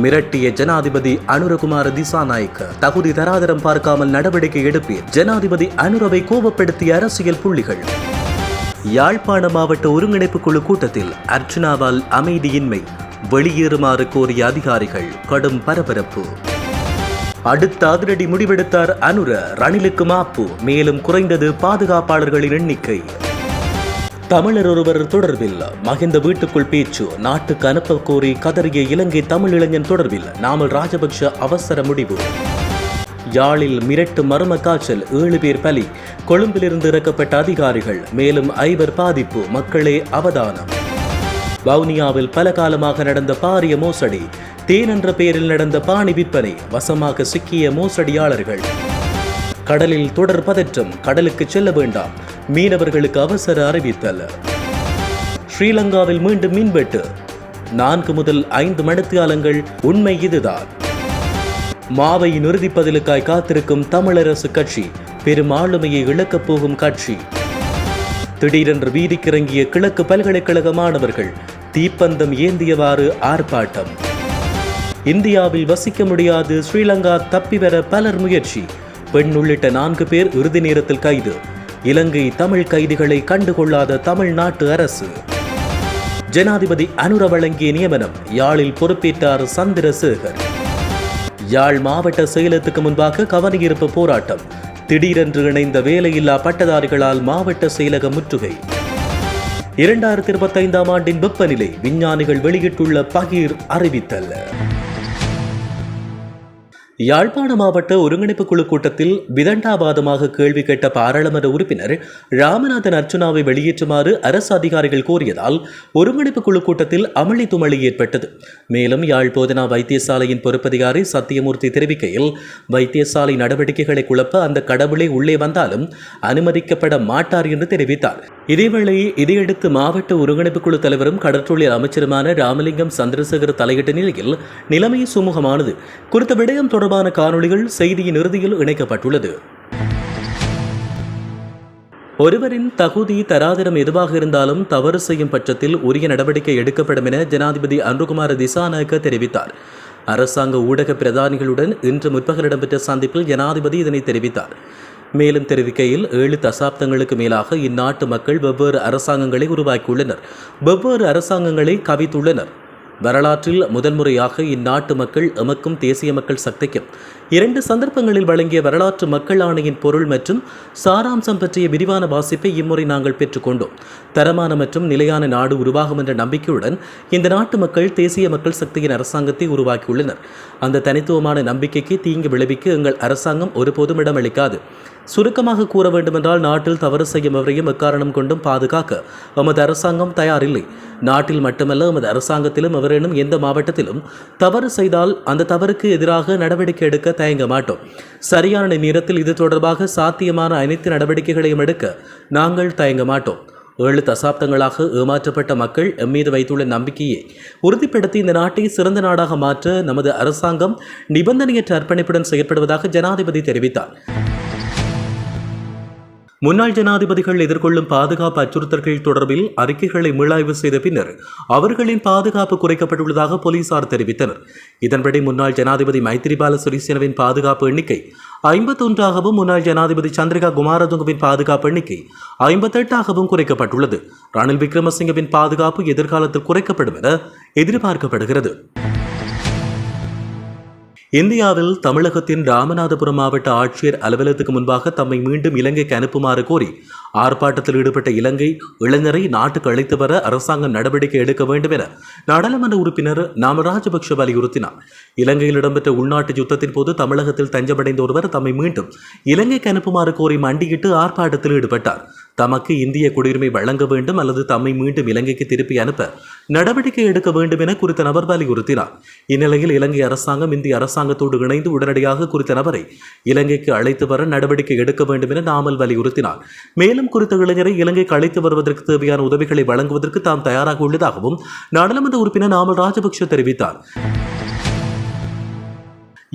மிரட்டிய ஜனாதிபதி அனுரகுமார திசாநாயக்க. தகுதி தராதரம் பார்க்காமல் நடவடிக்கை எடுப்பீர். ஜனாதிபதி அனுரவை கோபப்படுத்திய அரசியல் புள்ளிகள். யாழ்ப்பாண மாவட்ட ஒருங்கிணைப்பு குழு கூட்டத்தில் அர்ச்சனாவால் அமைதியின்மை. வெளியேறுமாறு கோரிய அதிகாரிகள் கடும் பரபரப்பு. அடுத்த அதிரடி முடிவெடுத்தார் அனுர. ரணிலுக்கு மாப்பு. மேலும் குறைந்தது பாதுகாப்பாளர்களின் எண்ணிக்கை. தமிழர் ஒருவர் தொடர்பில் மகிந்த வீட்டுக்குள் பேச்சு நாட்டுக்கு அனுப்ப கோரி கதறிய இலங்கை தமிழ் இளைஞன் தொடர்பில் நாமல் ராஜபக்ஷ அவசர முடிவு. யாழில் மிரட்டு மர்ம காய்ச்சல் ஏழு பேர் பலி. கொழும்பிலிருந்து இறக்கப்பட்ட அதிகாரிகள் மேலும் ஐவர் பாதிப்பு மக்களே அவதானம். வவுனியாவில் பல காலமாக நடந்த பாரிய மோசடி. தேன் என்ற பெயரில் நடந்த பாணி விற்பனை வசமாக சிக்கிய மோசடியாளர்கள். கடலில் தொடர் பதற்றம் கடலுக்கு செல்ல வேண்டாம். மீனவர்களுக்கு அவசர அறிவித்தல். ஸ்ரீலங்காவில் மீண்டும் மின்வெட்டு. நான்கு முதல் ஐந்து மணித்தியாலங்கள் உண்மை இதுதான். மாவையின் உறுதிப்பதிலுக்காய் காத்திருக்கும் தமிழரசு கட்சி பெரும் ஆளுமையை இழக்கப் போகும் கட்சி. திடீரென்று வீதிக்கிறங்கிய கிழக்கு பல்கலைக்கழக மாணவர்கள் தீப்பந்தம் ஏந்தியவாறு ஆர்ப்பாட்டம். இந்தியாவில் வசிக்க முடியாது ஸ்ரீலங்கா தப்பி வர பலர் முயற்சி. பெண் உள்ளிட்ட நான்கு பேர் இறுதி நேரத்தில் கைது. இலங்கை தமிழ் கைதிகளை கண்டுகொள்ளாத தமிழ்நாட்டு அரசு. ஜனாதிபதி அனுர வழங்கிய நியமனம் யாழில் பொறுப்பேற்றார் சந்திரசேகர். யாழ் மாவட்ட செயலத்துக்கு முன்பாக கவனியிருப்பு போராட்டம். திடீரென்று இணைந்த வேலையில்லா பட்டதாரிகளால் மாவட்ட செயலகம் முற்றுகை. இரண்டாயிரத்தி இருபத்தைந்தாம் ஆண்டின் வெப்பநிலை விஞ்ஞானிகள் வெளியிட்டுள்ள பகீர் அறிவித்தல். யாழ்ப்பாண மாவட்ட ஒருங்கிணைப்பு குழு கூட்டத்தில் விதண்டாபாதமாக கேள்வி கேட்ட பாராளுமன்ற உறுப்பினர் ராமநாதன் அர்ச்சுனாவை வெளியேற்றுமாறு அரசு அதிகாரிகள் கோரியதால் ஒருங்கிணைப்பு குழு கூட்டத்தில் அமளி துமளி ஏற்பட்டது. மேலும் யாழ் போதனா வைத்தியசாலையின் பொறுப்பதிகாரி சத்தியமூர்த்தி தெரிவிக்கையில் வைத்தியசாலை நடவடிக்கைகளை குழப்ப அந்த கடவுளே உள்ளே வந்தாலும் அனுமதிக்கப்பட மாட்டார் என்று தெரிவித்தார். இதேவேளை இதையடுத்து மாவட்ட ஒருங்கிணைப்பு குழு தலைவரும் கடற்றொழில் அமைச்சருமான ராமலிங்கம் சந்திரசேகர் தலையிட்ட நிலையில் நிலைமை சுமூகமானது. குறித்த விடயம் தொடர்பான காணொளிகள் செய்தியின் இறுதியில் இணைக்கப்பட்டுள்ளது. ஒருவரின் தகுதி தராதரம் எதுவாக இருந்தாலும் தவறு செய்யும் பட்சத்தில் உரிய நடவடிக்கை எடுக்கப்படும் என ஜனாதிபதி அன்ருகுமார திசாநாயக்க தெரிவித்தார். அரசாங்க ஊடக பிரதானிகளுடன் இன்று முற்பகல் இடம்பெற்ற சந்திப்பில் ஜனாதிபதி இதனை தெரிவித்தார். மேலும் தெரிவிக்கையில் ஏழு தசாப்தங்களுக்கு மேலாக இந்நாட்டு மக்கள் வெவ்வேறு அரசாங்கங்களை உருவாக்கியுள்ளனர். வெவ்வேறு அரசாங்கங்களை கவித்துள்ளனர். வரலாற்றில் முதன்முறையாக இந்நாட்டு மக்கள் எமக்கும் தேசிய மக்கள் சக்திக்கும் இரண்டு சந்தர்ப்பங்களில் வழங்கிய வரலாற்று மக்கள் ஆணையின் பொருள் மற்றும் சாராம்சம் பற்றிய விரிவான வாசிப்பை இம்முறை நாங்கள் பெற்றுக்கொண்டோம். தரமான மற்றும் நிலையான நாடு உருவாகும் என்ற நம்பிக்கையுடன் இந்த நாட்டு மக்கள் தேசிய மக்கள் சக்தியின் அரசாங்கத்தை உருவாக்கியுள்ளனர். அந்த தனித்துவமான நம்பிக்கைக்கு தீங்கு விளைவிக்க எங்கள் அரசாங்கம் ஒருபோதும் இடமளிக்காது. சுருக்கமாக கூற வேண்டுமென்றால் நாட்டில் தவறு செய்யும் எவரையும் எக்காரணம் கொண்டும் பாதுகாக்க எமது அரசாங்கம் தயாரில்லை. நாட்டில் மட்டுமல்ல எமது அரசாங்கத்திலும் எவரேனும் எந்த மாவட்டத்திலும் தவறு செய்தால் அந்த தவறுக்கு எதிராக நடவடிக்கை எடுக்க தயங்க மாட்டோம். சரியான நேரத்தில் இது தொடர்பாக சாத்தியமான அனைத்து நடவடிக்கைகளையும் எடுக்க நாங்கள் தயங்க மாட்டோம். ஏழு தசாப்தங்களாக ஏமாற்றப்பட்ட மக்கள் எம்மீது வைத்துள்ள நம்பிக்கையை உறுதிப்படுத்தி இந்த நாட்டை சிறந்த நாடாக மாற்ற நமது அரசாங்கம் நிபந்தனையற்ற அர்ப்பணிப்புடன் செயற்படுவதாக ஜனாதிபதி தெரிவித்தார். முன்னாள் ஜனாதிபதிகள் எதிர்கொள்ளும் பாதுகாப்பு அச்சுறுத்தல்கள் தொடர்பில் அறிக்கைகளை மீளாய்வு செய்த பின்னர் அவர்களின் பாதுகாப்பு குறைக்கப்பட்டுள்ளதாக போலீசார் தெரிவித்தனர். இதன்படி முன்னாள் ஜனாதிபதி மைத்திரிபால சிறிசேனவின் பாதுகாப்பு எண்ணிக்கை ஐம்பத்தொன்றாகவும் முன்னாள் ஜனாதிபதி சந்திரிகா குமாரதுங்கவின் பாதுகாப்பு எண்ணிக்கை ஐம்பத்தெட்டாகவும் குறைக்கப்பட்டுள்ளது. ரணில் விக்ரமசிங்கவின் பாதுகாப்பு எதிர்காலத்தில் குறைக்கப்படும் என எதிர்பார்க்கப்படுகிறது. இந்தியாவில் தமிழகத்தின் ராமநாதபுரம் மாவட்ட ஆட்சியர் அலுவலகத்துக்கு முன்பாக தம்மை மீண்டும் இலங்கைக்கு அனுப்புமாறு கோரி ஆர்ப்பாட்டத்தில் ஈடுபட்ட இலங்கை இளைஞரை நாட்டுக்கு அழைத்து வர அரசாங்கம் நடவடிக்கை எடுக்க வேண்டும் என நாடாளுமன்ற உறுப்பினர் நாம ராஜபக்ஷ வலியுறுத்தினார். இலங்கையில் இடம்பெற்ற உள்நாட்டு யுத்தத்தின் போது தமிழகத்தில் தஞ்சமடைந்த ஒருவர் தம்மை மீண்டும் இலங்கைக்கு அனுப்புமாறு கோரி மண்டியிட்டு ஆர்ப்பாட்டத்தில் ஈடுபட்டார். தமக்கு இந்திய குடியுரிமை வழங்க வேண்டும் அல்லது தம்மை மீண்டும் இலங்கைக்கு திருப்பி அனுப்ப நடவடிக்கை எடுக்க வேண்டும் என குறித்த நபர் வலியுறுத்தினார். இந்நிலையில் இலங்கை அரசாங்கம் இந்திய அரசாங்கத்தோடு இணைந்து உடனடியாக குறித்த நபரை இலங்கைக்கு அழைத்து வர நடவடிக்கை எடுக்க வேண்டும் என நாமல் வலியுறுத்தினார். மேலும் குறித்த இளைஞரை இலங்கைக்கு அழைத்து வருவதற்கு தேவையான உதவிகளை வழங்குவதற்கு தாம் தயாராக உள்ளதாகவும் நாடாளுமன்ற உறுப்பினர் நாமல் ராஜபக்ஷ தெரிவித்தார்.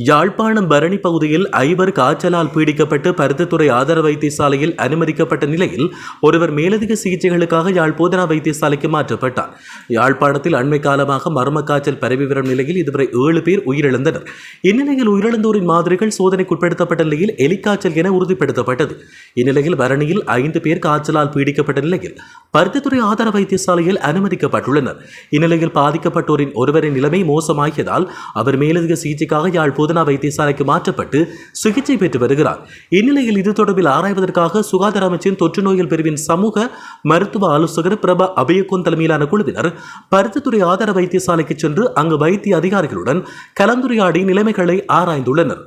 யாழ்ப்பாணம் பரணி பகுதியில் ஐவர் காய்ச்சலால் பீடிக்கப்பட்டு பருத்தித்துறை ஆதார வைத்தியசாலையில் அனுமதிக்கப்பட்ட நிலையில் ஒருவர் மேலதிக சிகிச்சைகளுக்காக யாழ் போதனா வைத்தியசாலைக்கு மாற்றப்பட்டார். யாழ்ப்பாணத்தில் அண்மை காலமாக மர்ம காய்ச்சல் பரவி வரும் நிலையில் இதுவரை ஏழு பேர் உயிரிழந்தனர். இந்நிலையில் உயிரிழந்தோரின் மாதிரிகள் சோதனைக்குட்படுத்தப்பட்ட நிலையில் எலிக்காய்ச்சல் என உறுதிப்படுத்தப்பட்டது. இந்நிலையில் பரணியில் ஐந்து பேர் காய்ச்சலால் பீடிக்கப்பட்ட நிலையில் பருத்தித்துறை ஆதார வைத்தியசாலையில் அனுமதிக்கப்பட்டுள்ளனர். இந்நிலையில் பாதிக்கப்பட்டோரின் ஒருவரின் நிலைமை மோசமாகியதால் அவர் மேலதிக சிகிச்சைக்காக யாழ் போதனா வைத்தியசாலைக்கு மாற்றப்பட்டு சிகிச்சை பெற்று வருகிறார். இந்நிலையில் இது தொடர்பில் ஆராய்வதற்காக சுகாதார அமைச்சின் தொற்று நோய்கள் பிரிவின் சமூக மருத்துவ ஆலோசகர் பிரபா அபயக்கோன் தலைமையிலான குழுவினர் பருத்தித்துறை ஆதார வைத்தியசாலைக்கு சென்று அங்கு வைத்திய அதிகாரிகளுடன் கலந்துரையாடி நிலைமைகளை ஆராய்ந்துள்ளனர்.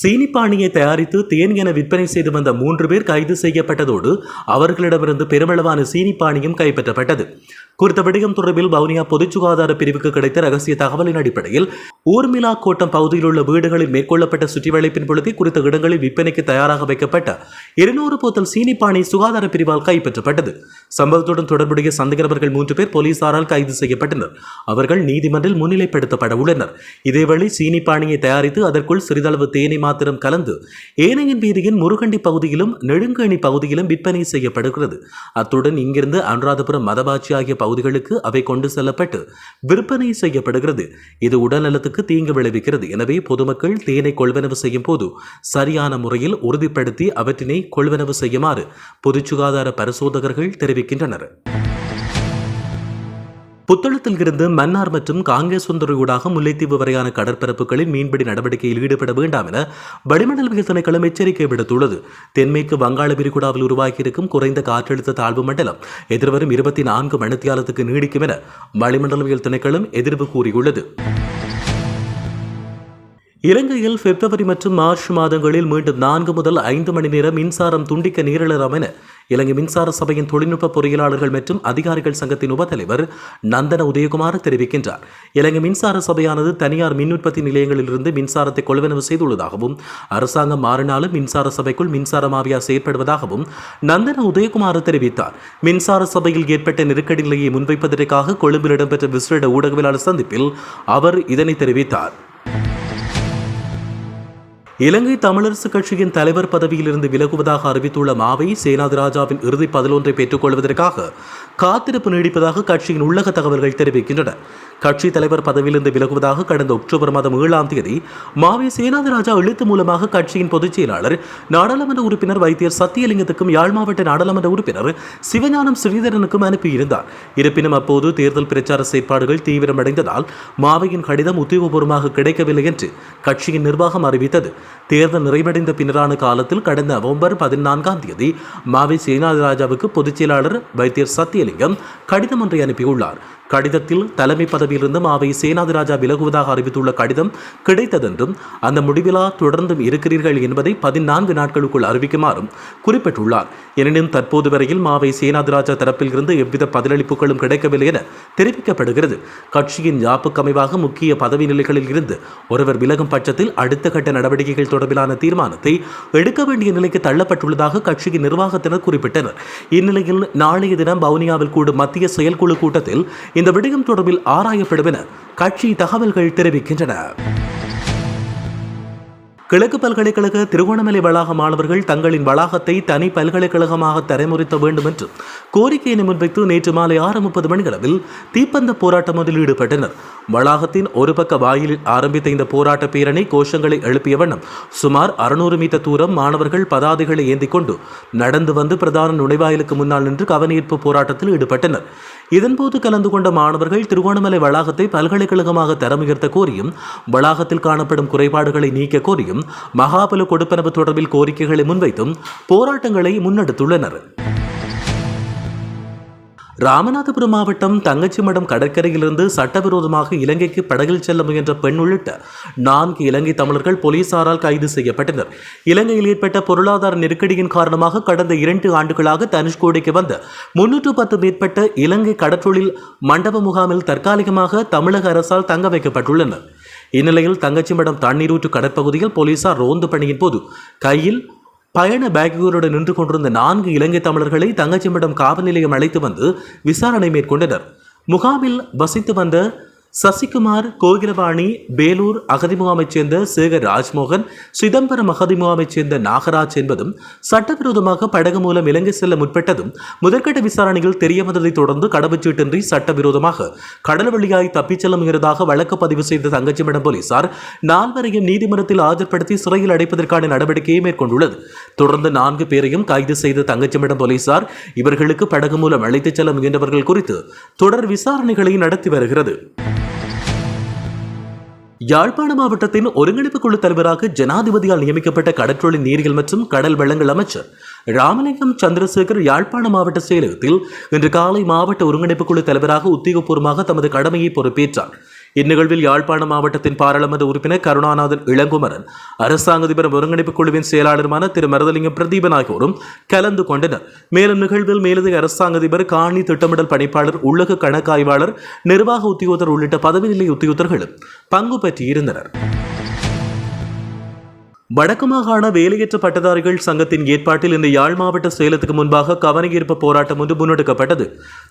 சீனிப்பாணியை தயாரித்து தேன் என விற்பனை செய்து வந்த மூன்று பேர் கைது செய்யப்பட்டதோடு அவர்களிடமிருந்து பெருமளவான சீனிப்பாணியும் கைப்பற்றப்பட்டது. குறித்த விடயம் தொடர்பில் வவுனியா பொதுச் சுகாதார பிரிவுக்கு கிடைத்த ரகசிய தகவலின் அடிப்படையில் ஊர்மிலா கோட்டம் பகுதியில் உள்ள வீடுகளில் மேற்கொள்ளப்பட்ட சுற்றிவளைப்பின் பொழுது குறித்த இடங்களில் விற்பனைக்கு தயாராக வைக்கப்பட்ட இருநூறு போத்தல் சீனிப்பாணி சுகாதார பிரிவால் கைப்பற்றப்பட்டது. சம்பவத்துடன் தொடர்புடைய சந்தேகநபர்கள் மூன்று பேர் போலீசாரால் கைது செய்யப்பட்டனர். அவர்கள் நீதிமன்றில் முன்னிலைப்படுத்தப்பட உள்ளனர். இதேவேளை சீனிப்பாணியை தயாரித்து அதற்குள் சிறிதளவு தேனை மாத்திரம் கலந்து ஏனையின் வீதியின் முருகண்டி பகுதியிலும் நெடுங்கணி பகுதியிலும் விற்பனை செய்யப்படுகிறது. அத்துடன் இங்கிருந்து அனுராதபுரம் மதபாட்சி ஆகிய பகுதிகளுக்கு அவை கொண்டு செல்லப்பட்டு விற்பனை செய்யப்படுகிறது. இது உடல்நலத்துக்கு தீங்கு விளைவிக்கிறது. எனவே பொதுமக்கள் தேனை கொள்வனவு செய்யும் போது சரியான முறையில் உறுதிப்படுத்தி அவற்றினை கொள்வனவு செய்யுமாறு பொது சுகாதார பரிசோதகர்கள் தெரிவிக்கின்றனர். புத்தளத்தில் இருந்து மன்னார் மற்றும் காங்கேசுந்தரையூடாக முல்லைத்தீவு வரையான கடற்பரப்புகளில் மீன்பிடி நடவடிக்கையில் ஈடுபட வேண்டாம் என வளிமண்டலவியல் திணைக்களம் எச்சரிக்கை விடுத்துள்ளது. தென்மேற்கு வங்காள விரிகுடாவில் உருவாகியிருக்கும் குறைந்த காற்றழுத்த தாழ்வு மண்டலம் எதிர்வரும் இருபத்தி நான்கு மணித்தியாலத்துக்கு நீடிக்கும் என வளிமண்டலவியல் திணைக்களம் எதிர்ப்பு கூறியுள்ளது. இலங்கையில் பிப்ரவரி மற்றும் மார்ச் மாதங்களில் மீண்டும் நான்கு முதல் ஐந்து மணி நேரம் மின்சாரம் துண்டிக்க நேரிடலாம் என இலங்கை மின்சார சபையின் தொழில்நுட்ப பொறியியலாளர்கள் மற்றும் அதிகாரிகள் சங்கத்தின் உபத்தலைவர் நந்தன உதயகுமார் தெரிவிக்கின்றார். இலங்கை மின்சார சபையானது தனியார் மின் உற்பத்தி நிலையங்களிலிருந்து மின்சாரத்தை கொள்வனவு செய்துள்ளதாகவும் அரசாங்கம் மாறினாலும் மின்சார சபைக்குள் மின்சார மாவியா செயற்படுவதாகவும் நந்தன உதயகுமார் தெரிவித்தார். மின்சார சபையில் ஏற்பட்ட நெருக்கடி நிலையை முன்வைப்பதற்காக கொழும்பில் இடம்பெற்ற விசேட ஊடகவியலாளர் சந்திப்பில் அவர் இதனை தெரிவித்தார். இலங்கை தமிழரசு கட்சியின் தலைவர் பதவியிலிருந்து விலகுவதாக அறிவித்துள்ள மாவை சேனாதிராஜாவின் இறுதி பதிலொன்றை பெற்றுக்கொள்வதற்காக காத்திருப்பு நீடிப்பதாக கட்சியின் உள்ளக தகவல்கள் தெரிவிக்கின்றன. கட்சி தலைவர் பதவியிலிருந்து விலகுவதாக கடந்த அக்டோபர் மாதம் ஏழாம் தேதி மாவே சேனாதிராஜா எழுத்து மூலமாக கட்சியின் பொதுச் செயலாளர் நாடாளுமன்ற உறுப்பினர் வைத்தியர் சத்தியலிங்கத்துக்கும் யாழ் மாவட்ட நாடாளுமன்ற உறுப்பினர் சிவஞானம் ஸ்ரீதரனுக்கும் அனுப்பியிருந்தார். இருப்பினும் அப்போது தேர்தல் பிரச்சார செயற்பாடுகள் தீவிரமடைந்ததால் மாவையின் கடிதம் உத்தியோகபூர்வமாக கிடைக்கவில்லை என்று கட்சியின் நிர்வாகம் அறிவித்தது. தேர்தல் நிறைவடைந்த பின்னரான காலத்தில் கடந்த நவம்பர் பதினான்காம் தேதி மாவை சேனாதிராஜாவுக்கு பொதுச் செயலாளர் வைத்தியர் சத்தியலிங்கம் கடிதம் ஒன்றை அனுப்பியுள்ளார். கடிதத்தில் தலைமை பதவியிலிருந்து மாவை சேனாதிராஜா விலகுவதாக அறிவித்துள்ள கடிதம் கிடைத்ததென்றும் அந்த முடிவிலா தொடர்ந்தும் இருக்கிறீர்கள் என்பதை பதினான்கு நாட்களுக்குள் அறிவிக்குமாறும் குறிப்பிட்டுள்ளார். எனினும் தற்போது வரையில் மாவை சேனாதிராஜா தரப்பில் இருந்து எவ்வித பதிலளிப்புகளும் கிடைக்கவில்லை என தெரிவிக்கப்படுகிறது. கட்சியின் யாப்புக்கு அமைவாக முக்கிய பதவி நிலைகளில் இருந்து ஒருவர் விலகும் பட்சத்தில் அடுத்த கட்ட நடவடிக்கைகள் தொடர்பிலான தீர்மானத்தை எடுக்க வேண்டிய நிலைக்கு தள்ளப்பட்டுள்ளதாக கட்சியின் நிர்வாகத்தினர் குறிப்பிட்டனர். இந்நிலையில் நாளைய தினம் வவுனியாவில் கூடும் மத்திய செயற்குழு கூட்டத்தில் இந்த விடயம் தொடர்பில் ஆராயப்படும் என கட்சி தகவல்கள் தெரிவிக்கின்றன. கிழக்கு பல்கலைக்கழக திருகோணமலை வளாக மாணவர்கள் தங்களின் வளாகத்தை தனி பல்கலைக்கழகமாக தரைமுறைத்த வேண்டும் என்று கோரிக்கையினை முன்வைத்து நேற்று மாலை ஆறு முப்பது மணிகளவில் தீப்பந்த போராட்டம் ஒன்றில் ஈடுபட்டனர். வளாகத்தின் ஒரு பக்க வாயிலில் ஆரம்பித்த இந்த போராட்ட பேரணி கோஷங்களை எழுப்பிய வண்ணம் சுமார் அறுநூறு மீட்டர் தூரம் மாணவர்கள் பதாதைகளை ஏந்திக் கொண்டு நடந்து வந்து பிரதான நுழைவாயிலுக்கு முன்னால் நின்று கவனீர்ப்பு போராட்டத்தில் ஈடுபட்டனர். இதன்போது கலந்து கொண்ட மாணவர்கள் திருகோணமலை வளாகத்தை பல்கலைக்கழகமாக தரம் உயர்த்த கோரியும் வளாகத்தில் காணப்படும் குறைபாடுகளை நீக்க கோரியும் மகாபல கொடுப்பனவு தொடர்பில் கோரிக்கைகளை முன்வைத்தும் போராட்டங்களை முன்னெடுத்துள்ளனர். ராமநாதபுரம் மாவட்டம் தங்கச்சிமடம் கடற்கரையிலிருந்து சட்டவிரோதமாக இலங்கைக்கு படகில் செல்ல முயன்ற பெண் உள்ளிட்ட நான்கு இலங்கை தமிழர்கள் போலீசாரால் கைது செய்யப்பட்டனர். இலங்கையில் ஏற்பட்ட பொருளாதார நெருக்கடியின் காரணமாக கடந்த இரண்டு ஆண்டுகளாக தனுஷ்கோடிக்கு வந்த முன்னூற்று பத்து மேற்பட்ட இலங்கை கடற்றொழில் மண்டப முகாமில் தற்காலிகமாக தமிழக அரசால் தங்க வைக்கப்பட்டுள்ளனர். இந்நிலையில் தங்கச்சிமடம் தண்ணீரூற்று கடற்பகுதியில் போலீசார் ரோந்து பணியின் போது கையில் பயண பேக்குகளுடன் நின்று கொண்டிருந்த நான்கு இலங்கை தமிழர்களை தங்கச்சிமிடம் காவல் நிலையம் அழைத்து வந்து விசாரணை மேற்கொண்டனர். முகாமில் வசித்து வந்த சசிகுமார் கோகிலவாணி வேலூர் அகதி முகாமைச் சேர்ந்த சேகர் ராஜ்மோகன் சிதம்பரம் அகதி முகாமைச் சேர்ந்த நாகராஜ் என்பதும் சட்டவிரோதமாக படகு மூலம் இலங்கை செல்ல முற்பட்டதும் முதற்கட்ட விசாரணையில் தெரியவந்ததைத் தொடர்ந்து கடவுச்சீட்டின்றி சட்டவிரோதமாக கடல் வழியாய் தப்பிச் செல்ல முயன்றதாக வழக்கு பதிவு செய்த தங்கச்சிமடம் போலீசார் நால்வரையும் நீதிமன்றத்தில் ஆஜர்படுத்தி சிறையில் அடைப்பதற்கான நடவடிக்கையை மேற்கொண்டுள்ளது. தொடர்ந்து நான்கு பேரையும் கைது செய்த தங்கச்சிமடம் போலீசார் இவர்களுக்கு படகு மூலம் அழைத்துச் செல்ல முயன்றவர்கள் குறித்து தொடர் விசாரணைகளை நடத்தி வருகிறது. யாழ்ப்பாண மாவட்டத்தின் ஒருங்கிணைப்பு குழு தலைவராக ஜனாதிபதியால் நியமிக்கப்பட்ட கடற்றொழில் நீரியல் மற்றும் கடல் வளங்கள் அமைச்சர் ராமலிங்கம் சந்திரசேகர் யாழ்ப்பாண மாவட்ட செயலகத்தில் இன்று காலை மாவட்ட ஒருங்கிணைப்பு குழு தலைவராக உத்தியோகபூர்வமாக தமது கடமையை பொறுப்பேற்றார். இந்நிகழ்வில் யாழ்ப்பாண மாவட்டத்தின் பாராளுமன்ற உறுப்பினர் கருணாநாதன் இளங்குமரன் அரசாங்க அதிபர் ஒருங்கிணைப்பு குழுவின் செயலாளருமான திரு. மரதலிங்கம் பிரதீபன் ஆகியோரும் கலந்து கொண்டனர். மேலும் நிகழ்வில் மேலதிக அரசாங்க அதிபர் காணி திட்டமிடல் பணிப்பாளர் உள்ளக கணக்காய்வாளர் நிர்வாக உத்தியோகத்தர் உள்ளிட்ட பதவிநிலை உத்தியோகத்தர்களும் பங்கு பெற்றிருந்தனர். வடக்கு மாகாண வேலையற்ற பட்டதாரிகள் சங்கத்தின் ஏற்பாட்டில் இந்த யாழ் மாவட்ட சேலத்துக்கு முன்பாக கவனஈர்ப்பு போராட்டம் ஒன்று முன்னெடுக்கப்பட்டது.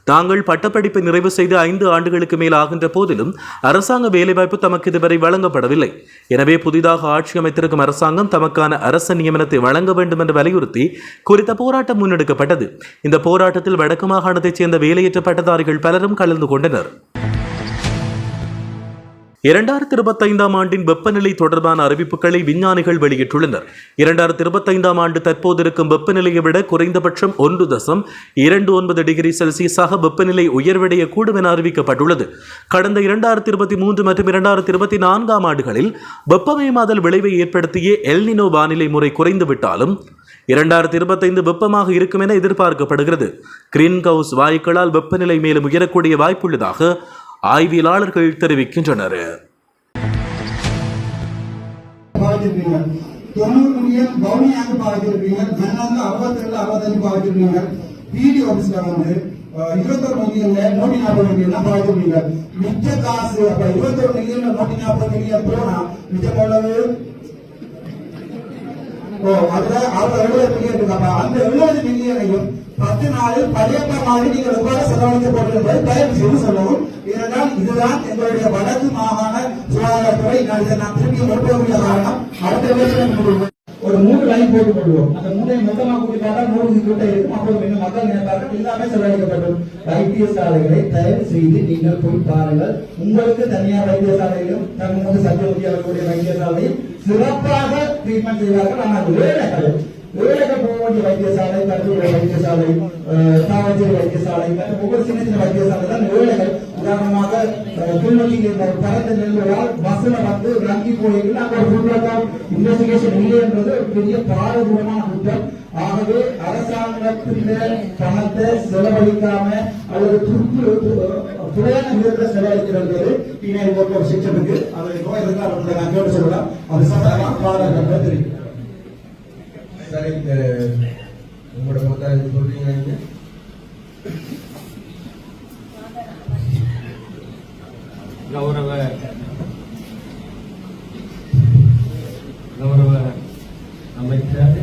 தாங்கள் பட்டப்படிப்பை நிறைவு செய்து ஐந்து ஆண்டுகளுக்கு மேல் ஆகின்ற போதிலும் அரசாங்க வேலைவாய்ப்பு தமக்கு இதுவரை வழங்கப்படவில்லை. எனவே புதிதாக ஆட்சி அமைத்திருக்கும் அரசாங்கம் தமக்கான அரச நியமனத்தை வழங்க வேண்டும் என்று வலியுறுத்தி குறித்த போராட்டம் முன்னெடுக்கப்பட்டது. இந்த போராட்டத்தில் வடக்கு மாகாணத்தைச் சேர்ந்த வேலையற்ற பட்டதாரிகள் பலரும் கலந்து கொண்டனர். இரண்டாயிரத்தி இருபத்தைந்தாம் ஆண்டின் வெப்பநிலை தொடர்பான அறிவிப்புகளை விஞ்ஞானிகள் வெளியிட்டுள்ளனர். இரண்டாயிரத்தி இருபத்தைந்தாம் ஆண்டு தற்போது இருக்கும் வெப்பநிலையை விட குறைந்தபட்சம் ஒன்று தசம் இரண்டு ஒன்பது டிகிரி செல்சியஸாக வெப்பநிலை உயர்வடையக்கூடும் என அறிவிக்கப்பட்டுள்ளது. கடந்த இரண்டாயிரத்தி இருபத்தி மூன்று மற்றும் இரண்டாயிரத்தி இருபத்தி நான்காம் ஆண்டுகளில் வெப்பமயமாதல் விளைவை ஏற்படுத்திய எல்னினோ வானிலை முறை குறைந்துவிட்டாலும் இரண்டாயிரத்தி இருபத்தைந்து வெப்பமாக இருக்கும் என எதிர்பார்க்கப்படுகிறது. கிரீன் ஹவுஸ் வாயுக்களால் வெப்பநிலை மேலும் உயரக்கூடிய வாய்ப்புள்ளதாக ஆய்வியலாளர்கள் தெரிவிக்கின்றனர். தொண்ணூறு மில்லியன் கவுனியாக பாதிச்சிருப்பீங்க ஜனநாயகம் அறுபத்தி ரெண்டு அறுபத்தஞ்சு பாதிச்சிருப்பீங்க பிடி ஆபீஸ்ல வந்து இருபத்தொரு மில்லியன்ல நூத்தி நாற்பது மில்லியன் பாதிச்சிருப்பீங்க மிச்ச காசு அப்ப இருபத்தொரு மில்லியன்ல நூத்தி நாற்பது மில்லியன் போனா மிச்சம் எவ்வளவு? ஓ அதுல அவங்க எழுபது மில்லியன் இருக்கு அந்த எழுபது மில்லியனையும் பத்து நாளில் பழையப்ப மாதிரி நீங்கள் எவ்வாறு செலவழிக்க போட்டிருப்பதை தயவு செய்து சொல்லவும். ஏனென்றால் இதுதான் எங்களுடைய வடக்கு மாகாண சுகாதாரத்துறை. நான் இதை நான் திருப்பி ஒப்புக்கூடிய காரணம். அடுத்த வருஷம் ஒரு மூணு லைன் போட்டு கொள்வோம் அந்த மூணை மொத்தமாக கூட்டி பார்த்தா நூறு கிட்ட இருக்கும். அப்போது இன்னும் மக்கள் நினைப்பார்கள்? எல்லாமே செலவழிக்கப்படும். வைத்தியசாலைகளை தயவு செய்து நீங்கள் போய் பாருங்கள். உங்களுக்கு தனியார் வைத்தியசாலையிலும் தங்களுக்கு சட்ட அவர்களுடைய வைத்தியசாலையும் சிறப்பாக ட்ரீட்மெண்ட் செய்வார்கள். ஆனால் வேலைகள் ஏழக போகவேண்டிய வைத்தியசாலை கருத்துடைய வைத்தியசாலை தாவஞ்சேரி வைத்தியசாலை ஒவ்வொரு சின்ன சின்ன வைத்தியசாலை தான் ஏழைகள். உதாரணமாக அஹ், கிளிநொச்சியில் இருந்த பரந்த நெல்வரால் பஸ்ல வந்து ரங்கி போயிருக்குன்னு அங்க ஒரு ஃபுட் இன்வெஸ்டிகேஷன் இல்லை என்பது ஒரு பெரிய பாரதூரமான குற்றம். ஆகவே அரசாங்கத்தின் பணத்தை செலவழிக்காம அல்லது துப்பு துறையான விதத்தில் செலவழிக்கிறது டீனேஜ் ஒர்க் ஒரு சிஸ்டம் அது நோய் இருந்தால் அவர்களை நான் கேட்டு சொல்லலாம் அது சம்பந்தமா பாதுகாக்க தெரியும். சார் இந்த உங்களோட மொத்தம் சொல்றீங்களா நீங்க கௌரவ கௌரவ அமைச்சர்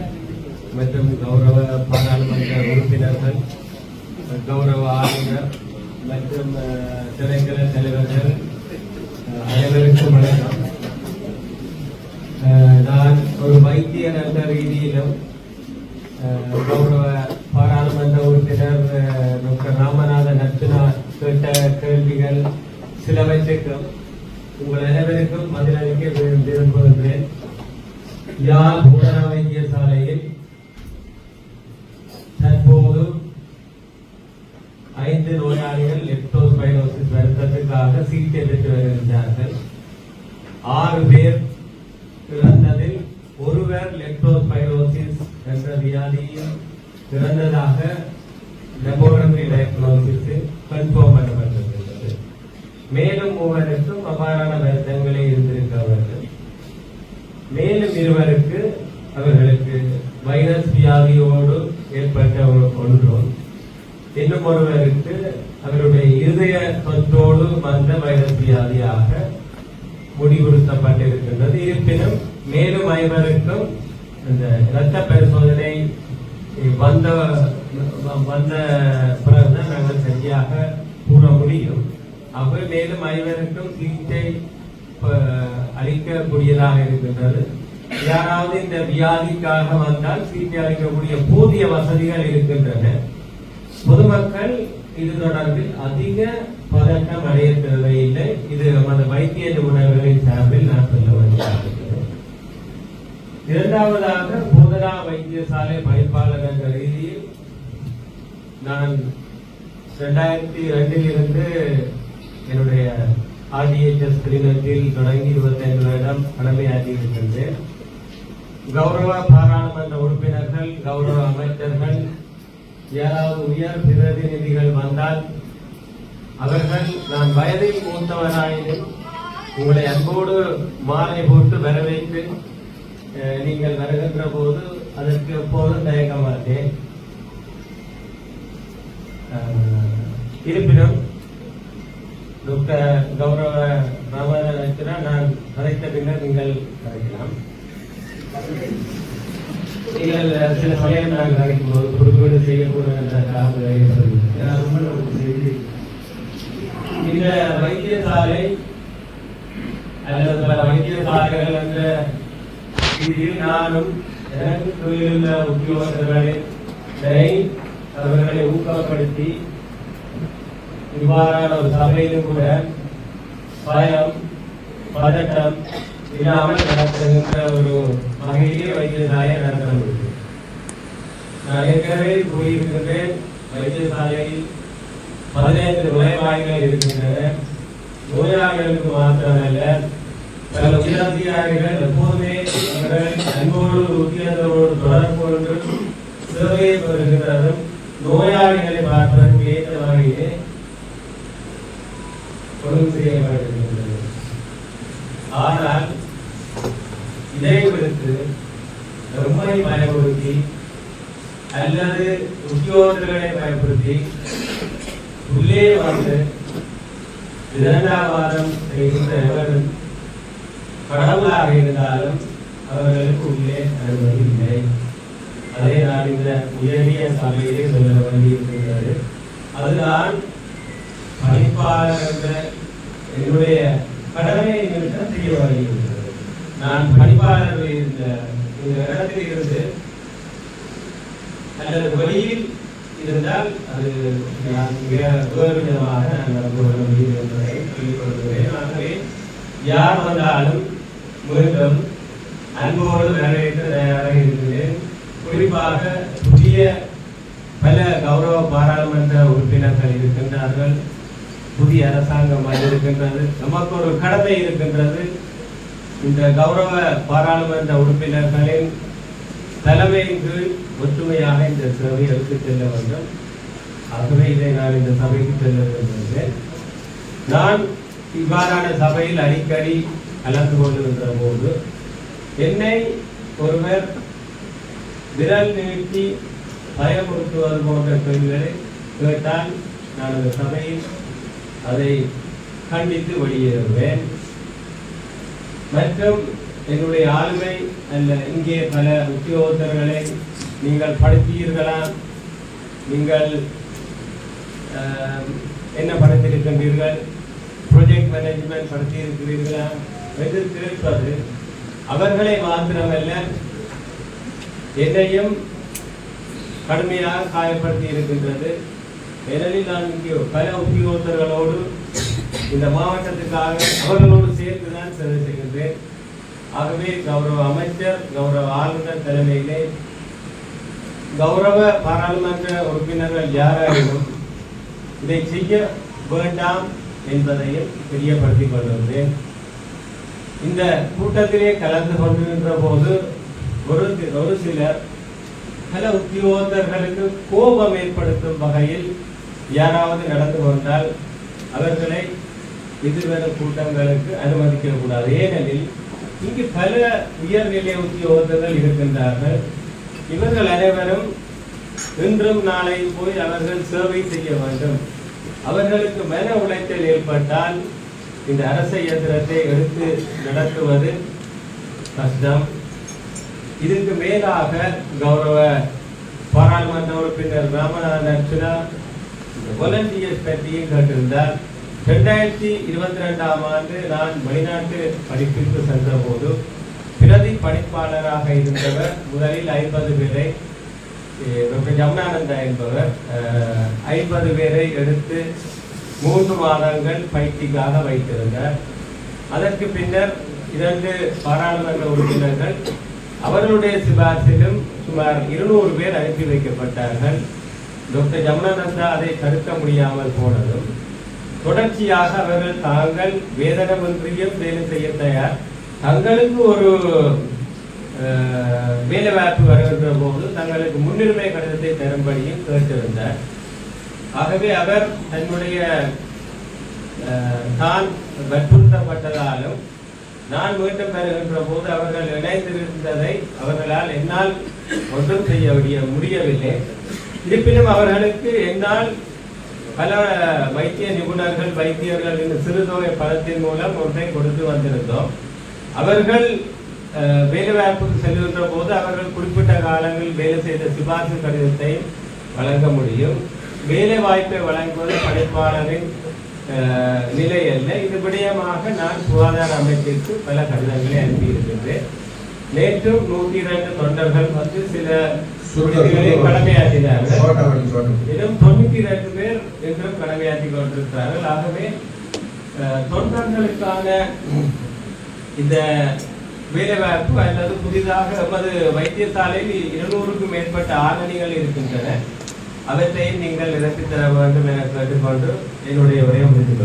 மற்றும் கௌரவ பாராளுமன்ற உறுப்பினர்கள் கௌரவ ஆளுநர் மற்றும் அஹ், தலைவர்கள் reunião வியாதியில் பிறந்ததாக லெபோரட்டரி டயக்னோசிஸில் கன்ஃபார்ம் பண்ணப்பட்டிருக்கிறது. மேலும் மூவருக்கும் அவ்வாறான வருத்தங்களே இருந்திருக்கிறவர்கள் மேலும் இருவருக்கு அவர்களுக்கு வைரஸ் வியாதியோடு ஏற்பட்ட ஒன்றும் இன்னும் ஒருவருக்கு அவருடைய இருதய தொற்றோடு வந்த வைரஸ் வியாதியாக முடிவுறுத்தப்பட்டிருக்கின்றது. இருப்பினும் மேலும் ஐவருக்கும் இந்த இரத்த பரிசோதனை வந்த வந்த பிறகுதான் நாங்கள் சரியாக கூற முடியும். அவர் மேலும் ஐவருக்கும் சீட்டை அளிக்கக்கூடியதாக இருக்கின்றது. யாராவது இந்த வியாதிக்காக வந்தால் சீட்டை அளிக்கக்கூடிய போதிய வசதிகள் இருக்கின்றன. பொதுமக்கள் இது தொடர்பில் அதிக பதட்டம் அடைய தேவையில்லை. இது நமது வைத்திய நிபுணர்களின் சார்பில் நான் சொல்ல வருகிறேன் இரண்டாவதாக போதனா வைத்தியசாலை பணிப்பாளர் என்ற ரீதியில் நான் ரெண்டாயிரத்தி ரெண்டில் இருந்து என்னுடைய ஆர்டிஎச்எஸ் கிளினிக்கில் தொடங்கி இருபத்தைந்து வருடம் கடமையாற்றியிருக்கின்றேன் கௌரவ பாராளுமன்ற உறுப்பினர்கள் கௌரவ அமைச்சர்கள் யாராவது உயர் பிரதிநிதிகள் வந்தால் அவர்கள் நான் வயதில் மூத்தவனாயினும் உங்களை அன்போடு மாலை போட்டு வரவேற்று நீங்கள் வருகின்ற போது அதற்கு எப்போதும் தயங்க மாட்டேன் இருப்பினும் டாக்டர் கௌரவ ராமநாதனா நான் கதைத்த பின்னர் நீங்கள் கதைக்கலாம் நீங்கள் சில சமயம் நாங்கள் கதைக்கும் போது குறிப்பீடு செய்யக்கூடிய என்ற காரணங்களை சொல்லுங்கள் இந்த வைத்தியசாலை அல்லது பல வைத்தியசாலைகள் என்ற இதில் நானும் எனக்கு தொழிலுள்ள உத்தியோகர்களை அவர்களை ஊக்கப்படுத்தி இவ்வாறான ஒரு சபையிலும் கூட பயம் பதட்டம் இல்லாமல் நடத்துகின்ற ஒரு வகையிலே வைத்தியசாலையை நடத்த முடியும் நான் ஏற்கனவே கூறியிருக்கின்றேன் வைத்தியசாலையில் பதினைந்து நுழைவாய்கள் இருக்கின்றன நோயாளிகளுக்கு மாத்திரமல்ல பல உயரதிகாரிகள் எப்போதுமே அவர்கள் அன்போடு உத்தியோகத்தோடு தொடர்பு கொண்டு சேவையை பெறுகின்றதும் நோயாளிகளை பார்ப்பதற்கு ஏற்ற வகையிலே ஒழுங்கு செய்யப்பட்டிருக்கின்றது ஆனால் இதை விடுத்து ரொம்பவை பயன்படுத்தி அல்லது உத்தியோகர்களை பயன்படுத்தி உள்ளே வந்து இரண்டாம் வாரம் செய்கின்ற எவரும் கடவுளாக இருந்தாலும் அவர்களுக்கு உள்ளே அனுமதி இல்லை அதை நான் இந்த உயரிய சபையிலே சொல்ல வேண்டியிருக்கின்றது. அதுதான் பணிப்பாளர் என்ற என்னுடைய கடமையை நிமித்தம் செய்ய வருகின்றது. நான் பணிப்பாளர் இந்த இந்த இடத்தில் இருந்து அல்லது வெளியில் இருந்தால் அது நான் மிக வேறு விதமாக நான் நடந்து கொள்ள முடியும் என்பதை சொல்லிக் கொள்கிறேன். ஆகவே யார் வந்தாலும் மீண்டும் அன்போடு வரவேற்று தயாராக இருக்கிறேன் குறிப்பாக புதிய பல கௌரவ பாராளுமன்ற உறுப்பினர்கள் இருக்கின்றார்கள். புதிய அரசாங்கம் வந்திருக்கின்றது. நமக்கு ஒரு கடமை இருக்கின்றது. இந்த கௌரவ பாராளுமன்ற உறுப்பினர்களின் தலைமையின் கீழ் ஒற்றுமையாக இந்த சபை எடுத்து செல்ல வேண்டும். ஆகவே இதை நான் இந்த சபைக்கு செல்ல விரும்புகிறேன். நான் இவ்வாறான சபையில் அடிக்கடி கலந்து கொண்டிருந்த போது என்னை ஒருவர் விரல் நீட்டி பயமுறுத்துவது போன்ற கேள்விகளை கேட்டால் நான் அந்த சபையில் அதை கண்டித்து வெளியேறுவேன். மற்றும் என்னுடைய ஆளுமை அல்ல இங்கே பல உத்தியோகத்தர்களை நீங்கள் படுத்தீர்களா? நீங்கள் ஆஹ், என்ன படித்திருக்கின்றீர்கள்? Project management படித்திருக்கிறீர்களா? என்று கேட்பது அவர்களை மாத்திரமல்ல என்னையும் கடுமையாக காயப்படுத்தி இருக்கின்றது. ஏனெனில் நான் இங்கே பல உத்தியோகத்தர்களோடு இந்த மாவட்டத்துக்காக அவர்களோடு சேர்த்து தான் சேவை செய்கின்றேன். ஆகவே கௌரவ அமைச்சர் கௌரவ ஆளுநர் தலைமையிலே கௌரவ பாராளுமன்ற உறுப்பினர்கள் யாராயினும் இதை செய்ய வேண்டாம் என்பதையும் தெரியப்படுத்திக் கொள்கின்றேன். இந்த கூட்டத்திலே கலந்து கொண்டிருக்கின்ற போது ஒரு ஒரு சிலர் பல உத்தியோகத்தர்களுக்கு கோபம் ஏற்படுத்தும் வகையில் யாராவது நடந்து கொண்டால் அவர்களை எதிர்வரும் கூட்டங்களுக்கு அனுமதிக்க கூடாது. ஏனெனில் இங்கு பல உயர்நிலை உத்தியோகத்தர்கள் இருக்கின்றார்கள். இவர்கள் அனைவரும் இன்றும் நாளை போய் அவர்கள் சேவை செய்ய வேண்டும். அவர்களுக்கு மன உளைச்சல் ஏற்பட்டால் இந்த அரச இயந்திரத்தை எடுத்து நடத்துவது கஷ்டம். இதற்கு மேலாக கௌரவ பாராளுமன்ற உறுப்பினர் ராமநாதன் அர்ச்சுனா இந்த வாலண்டியர்ஸ் பற்றியும் கேட்டிருந்தார். ரெண்டாயிரத்தி இருபத்தி ரெண்டாம் ஆண்டு நான் வெளிநாட்டு படிப்பிற்கு சென்றபோது பிரதி பணிப்பாளராக இருந்தவர் முதலில் ஐம்பது பேரை டாக்டர் ஜமுனானந்தா என்பவர் ஐம்பது பேரை எடுத்து மூன்று மாதங்கள் பயிற்சிக்காக வைத்திருந்தார். அதற்கு பின்னர் இரண்டு பாராளுமன்ற உறுப்பினர்கள் அவர்களுடைய சிபார்சிலும் சுமார் இருநூறு பேர் அனுப்பி வைக்கப்பட்டார்கள். டாக்டர் ஜமுனானந்தா அதை தடுக்க முடியாமல் போனதும் தொடர்ச்சியாக அவர்கள் தாங்கள் வேதனமின்றியும் வேலை செய்ய தயார். தங்களுக்கு ஒரு அஹ், வேலை வாய்ப்பு வருகின்ற போது தங்களுக்கு முன்னுரிமை கடிதத்தை தரும்படியும் கேட்டிருந்தார். ஆகவே அவர் தன்னுடைய அஹ், தான் வற்புறுத்தப்பட்டதாலும் நான் மீண்டும் பெறுகின்ற போது அவர்கள் இணைந்திருந்ததை அவர்களால் என்னால் ஒன்றும் செய்ய முடிய- முடியவில்லை. இருப்பினும் அவர்களுக்கு என்னால் பல வைத்திய நிபுணர்கள் வைத்தியர்கள் இந்த சிறுதொகை பணத்தின் மூலம் ஒன்றை கொடுத்து வந்திருந்தோம். அவர்கள் அஹ், வேலைவாய்ப்புக்கு செல்கின்ற போது அவர்கள் குறிப்பிட்ட காலங்களில் வேலை செய்த சிபார்சு கடிதத்தை வழங்க முடியும். வேலை வாய்ப்பை வழங்குவது படைப்பாளரின் நிலை அல்ல. இது விடயமாக நான் சுகாதார அமைச்சிற்கு பல கடிதங்களை அனுப்பியிருக்கின்றேன். நேற்றும் நூற்றி இரண்டு தொண்டர்கள் வந்து சில கடமையாற்றினார்கள். இன்னும் தொண்ணூத்தி ரெண்டு பேர் என்றும் கடமையாற்றி கொண்டிருக்கிறார்கள். ஆகவே தொண்டர்களுக்கான இந்த வேலைவாய்ப்பு அல்லது புதிதாக எமது வைத்தியசாலையில் இருநூறுக்கும் மேற்பட்ட ஆவணிகள் இருக்கின்றன. அவற்றையும் நீங்கள் நிரப்பித் தர வேண்டும் என கேட்டுக்கொண்டு என்னுடைய உரையை முடித்துக்.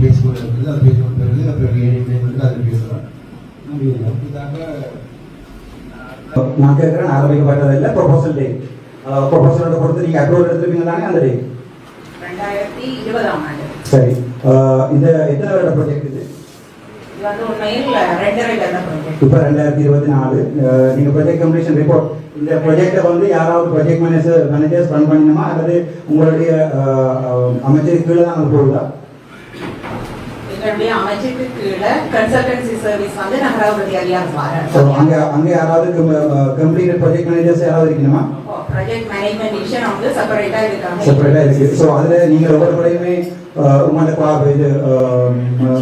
பேஸ்புக் இருக்குது அது இருக்குது அப்புறம் ஏழு இருக்குது அது பேசலாம் நான் கேட்கிறேன் ஆரம்பிக்கப்பட்டதில்லை. ப்ரொபோசல் டே ப்ரொபோசலோட கொடுத்து நீங்க அப்ரூவல் எடுத்துருப்பீங்க தானே? அந்த டே ரெண்டாயிரத்தி இருபதாம் ஆண்டு. சரி. இந்த எத்தனை வருட ப்ராஜெக்ட் இது? இப்போ ரெண்டாயிரத்தி இருபத்தி நாலு அஹ் நீங்க ப்ராஜெக்ட் கம்ப்ளீஷன் ரிப்போர்ட் இந்த ப்ராஜெக்டை வந்து யாராவது ப்ராஜெக்ட் மேனேஜர் மேனேஜர்ஸ் ரன் பண்ணணுமா? அல்லது உங்களுடைய அஹ், அஹ், அமைச்சருக்கு கீழே தான் அது போகுதா? எங்களுடைய அமைச்சுக்கு கீழே கன்சல்டன்சி சர்வீஸ் வந்து நகராவதி அதிகாரம் ஸோ அங்க அங்க யாராவது கம்ப்ளீட் ப்ராஜெக்ட் மேனேஜர்ஸ் யாராவது இருக்கணுமா? ப்ராஜெக்ட் மேனேஜ்மெண்ட் டிவிஷன் வந்து செப்பரேட்டா இருக்காங்க. செப்பரேட்டா இருக்கு. ஸோ அதுல நீங்க ஒவ்வொரு முறையுமே அஹ், உங்களோட பா- இது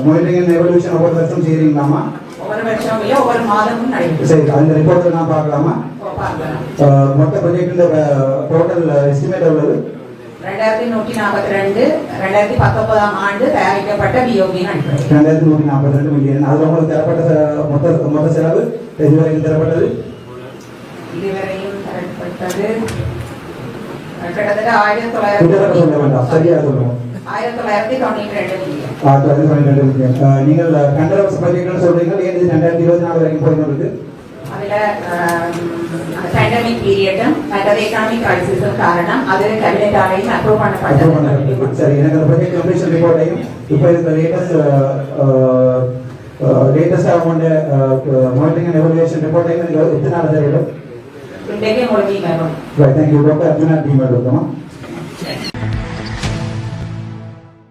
மானிட்டரிங் அண்ட் எவல்யூஷன் ஒவ்வொரு வருஷம் செய்றீங்களாமா? ஒவ்வொரு வருஷம் இல்ல ஒவ்வொரு மாதமும் நடைபெறும். சரி அந்த ரிப்போர்ட்டை நான் பார்க்கலாமா? மொத்த ப்ராஜெக்ட் டோட்டல் எஸ்டிமேட் எவ்வளவு? ரெண்டாயிரத்தி நூற்றி நாற்பத்தி ரெண்டு ரெண்டாயிரத்தி பத்தொன்பதாம் ஆண்டு தயாரிக்கப்பட்ட அடிப்படையில் ரெண்டாயிரத்தி நூற்றி நாற்பத்தி ரெண்டு மில்லியன் அதுல உங்களுக்கு தரப்பட்ட மொத்த மொத்த செலவு இதுவரைக்கும் தரப்பட்டது இதுவரையும் தரப்பட்டது கிட்டத்தட்ட ஆயிரத்தி தொள்ளாயிரத்தி சொல்லுவோம் ஆயிரத்தி தொள்ளாயிரத்தி தொண்ணூற்றி ரெண்டு மில்லியன் நீங்கள் கண்டரவஸ் ப்ராஜெக்ட்னு சொல்றீங்க ஏன் இது ரெண்டாயிரத்தி இருபத்தி நாலு வரைக்கும் இருக்கு அதுல பேண்டமிக் பீரியடும் மற்றது எக்கனாமிக் கிரைசிஸும் காரணம் அது கேபினெட்டாலையும் அப்ரூவ் அப்புறம் பண்ணப்பட்டது பண்ண- சரி எனக்கு அந்த ப்ராஜெக்ட் கம்ப்ளீஷன் ரிப்போர்ட்டையும் இப்போ இருக்கிற லேட்டஸ்ட் லேட்டஸ்ட் அவங்க மானிட்டரிங் அண்ட்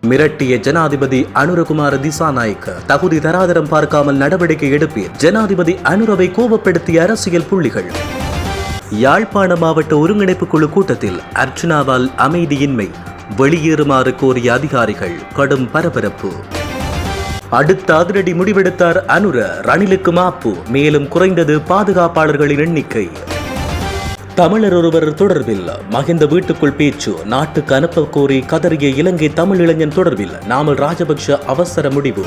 மிரட்டிய ஜனாதிபதி அனுரகுமார திசாநாயக்க. தகுதி தராதரம் பார்க்காமல் நடவடிக்கை எடுப்பீர். ஜனாதிபதி அனுரவை கோபப்படுத்திய அரசியல் புள்ளிகள். யாழ்ப்பாண மாவட்ட ஒருங்கிணைப்பு குழு கூட்டத்தில் அர்ச்சனாவால் அமைதியின்மை. வெளியேறுமாறு கோரிய அதிகாரிகள் கடும் பரபரப்பு. அடுத்த அதிரடி முடிவெடுத்தார் அனுர. ரணிலுக்கு மாப்பு. மேலும் குறைந்தது பாதுகாப்பாளர்களின் எண்ணிக்கை. தமிழர் ஒருவர் தொடர்பில் மகிந்த வீட்டுக்குள் பேச்சு நாட்டுக்கு அனுப்ப கோரி கதறிய இலங்கை தமிழ் இளைஞன் தொடர்பில் நாமல் ராஜபக்ஷ அவசர முடிவு.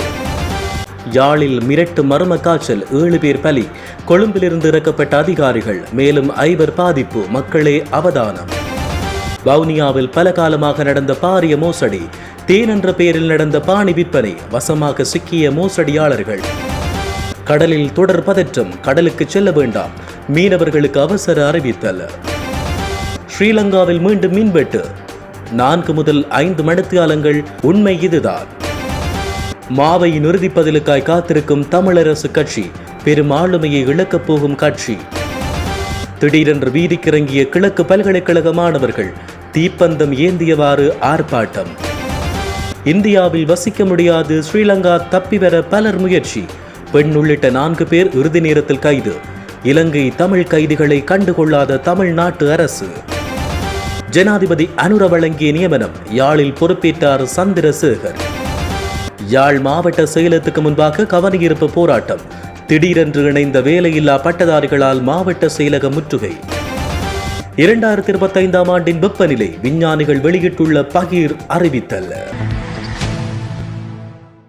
யாழில் மிரட்டு மர்ம காய்ச்சல் ஏழு பேர் பலி. கொழும்பிலிருந்து இறக்கப்பட்ட அதிகாரிகள் மேலும் ஐவர் பாதிப்பு மக்களே அவதானம். வவுனியாவில் பல காலமாக நடந்த பாரிய மோசடி. தேன் என்ற பெயரில் நடந்த பாணி விற்பனை வசமாக சிக்கிய மோசடியாளர்கள். கடலில் தொடர் பதற்றம் கடலுக்கு செல்ல வேண்டாம். மீனவர்களுக்கு அவசர அறிவித்தல். ஸ்ரீலங்காவில் மீண்டும் மின்வெட்டு. நான்கு முதல் ஐந்து மணித்தியாலங்கள் உண்மை இதுதான். மாவை நிறுதிப்பதிலுக்காய் காத்திருக்கும் தமிழரசு கட்சி பெரும் ஆளுமையை இழக்கப் போகும் கட்சி. திடீரென்று வீதிக்கிறங்கிய கிழக்கு பல்கலைக்கழக மாணவர்கள் தீப்பந்தம் ஏந்தியவாறு ஆர்ப்பாட்டம். இந்தியாவில் வசிக்க முடியாது ஸ்ரீலங்கா தப்பி வர பலர் முயற்சி. பெண் உள்ளிட்ட நான்கு பேர் இறுதி நேரத்தில் கைது. இலங்கை தமிழ் கைதிகளை கண்டுகொள்ளாத தமிழ்நாட்டு அரசு. ஜனாதிபதி அனுர வழங்கிய நியமனம் யாழில் பொறுப்பேற்றார் சந்திரசேகர். யாழ் மாவட்ட செயலத்துக்கு முன்பாக கவனியிருப்பு போராட்டம். திடீரென்று இணைந்த வேலையில்லா பட்டதாரிகளால் மாவட்ட செயலகம் முற்றுகை. இரண்டாயிரத்தி இருபத்தைந்தாம் ஆண்டின் வெப்பநிலை விஞ்ஞானிகள் வெளியிட்டுள்ள பகீர் அறிவித்தல்.